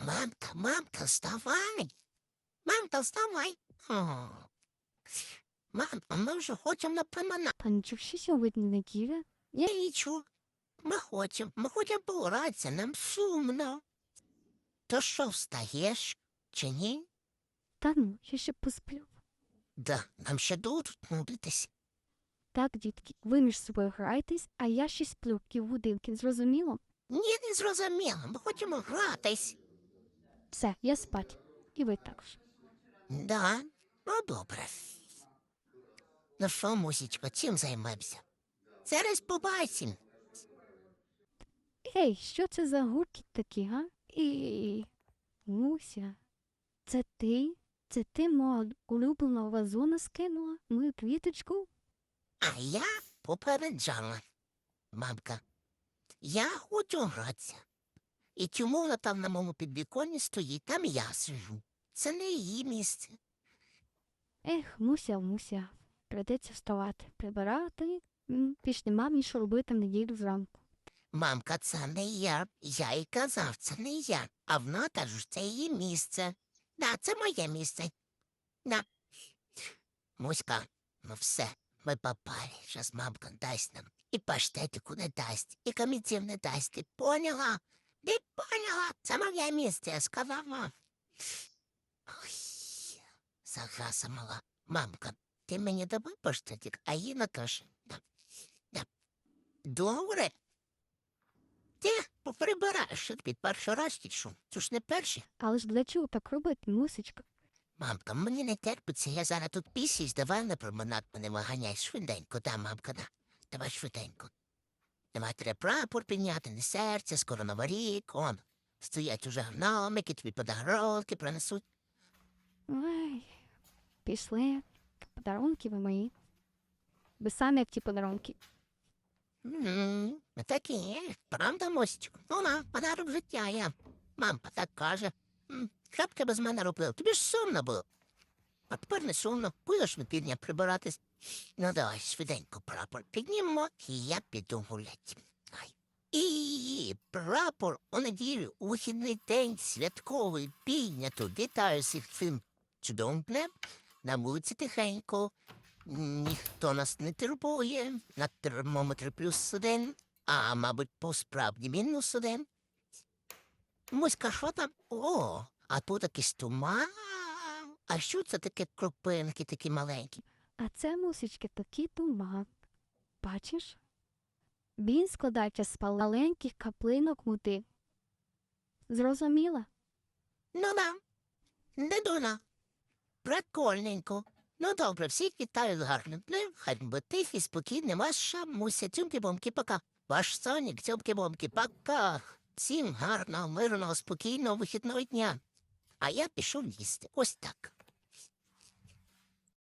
Мамка, мамка, вставай. Мамка, вставай. О. Мам, а ми вже хочемо на променад. Що сьогодні неділя. Я нічого. Ми хочемо, ми хочемо погратися, нам сумно. То що, встаєш чи ні? Та ну, я ще посплю. Да, нам ще тут нудитись. Так, дітки, ви між собою грайтесь, а я ще сплю півгодинки, зрозуміло? Ні, не зрозуміло, ми хочемо гратись. Все, я спать. І ви також. Да, ну добре. Ну що, мусічко, чим займемося? Зараз побачимо. Ей, що це за гуркіт такі, га? І. Муся, це ти? Це ти мого улюбленого вазона скинула? Мою квіточку? А я попереджала. Мамка, я хочу гратися. І чому вона там на моєму підвіконні стоїть, там я сижу. Це не її місце. Ех, Муся, Муся, прийдеться вставати, прибирати, пішли мамі, що робити в неділю зранку. Мамка, це не я. Я їй казав, це не я. А вона каже, це її місце. Да, це моє місце. Да. Муська, ну все, ми попали. Щас мамка дасть нам. І паштетику не дасть, і камінців не дасть. Ти поняла? Ти поняла? Моє місце, я сказала. Ой, заграса мала. Мамка, ти мені давай паштетик, а їй. Да. Да. Добре. Ти поприбираєш під перший раз що? Це ж не перший. Але ж для чого так робити, Мусечка? Мамка, мені не терпиться, я зараз тут пісісь, давай на променад мене виганяй швиденько, да, мамка, да. Давай швиденько. Давай треба прапор підняти, не серце, скоро новий рік, он. Стоять уже гномики, тобі подарунки принесуть. Ой, пішли. Подарунки ви мої. Ви самі як ті подарунки. М, Так і є, правда, Мосічку? Ну на, подарок життя я. Мамка так каже. М, Що б ти без мене робив? Тобі ж сумно було. А тепер не сумно, будеш на півдня прибиратись. Ну давай, швиденько прапор піднімемо, і я піду гуляти. І прапор у неділю, у вихідний день святковий піднято. Вітаю всіх цим чудовим днем. На вулиці тихенько. Ніхто нас не турбує. На термометрі плюс один, а мабуть, по-справді мінус один. Муська, що там? О, а тут якийсь туман. А що це таке крупинки такі маленькі? А це, Мусечки, такий туман. Бачиш? Він складається з маленьких каплинок води. Зрозуміла? Ну да, не дуна. Прикольненько. Ну добре, всіх вітаю з гарним днем. Хай би тихий, спокійний, ваша муся, цюмки-бомки, пока. Ваш сонік, цюмки-бомки, пока. Всім гарного, мирного, спокійного вихідного дня. А я пішов їсти. Ось так.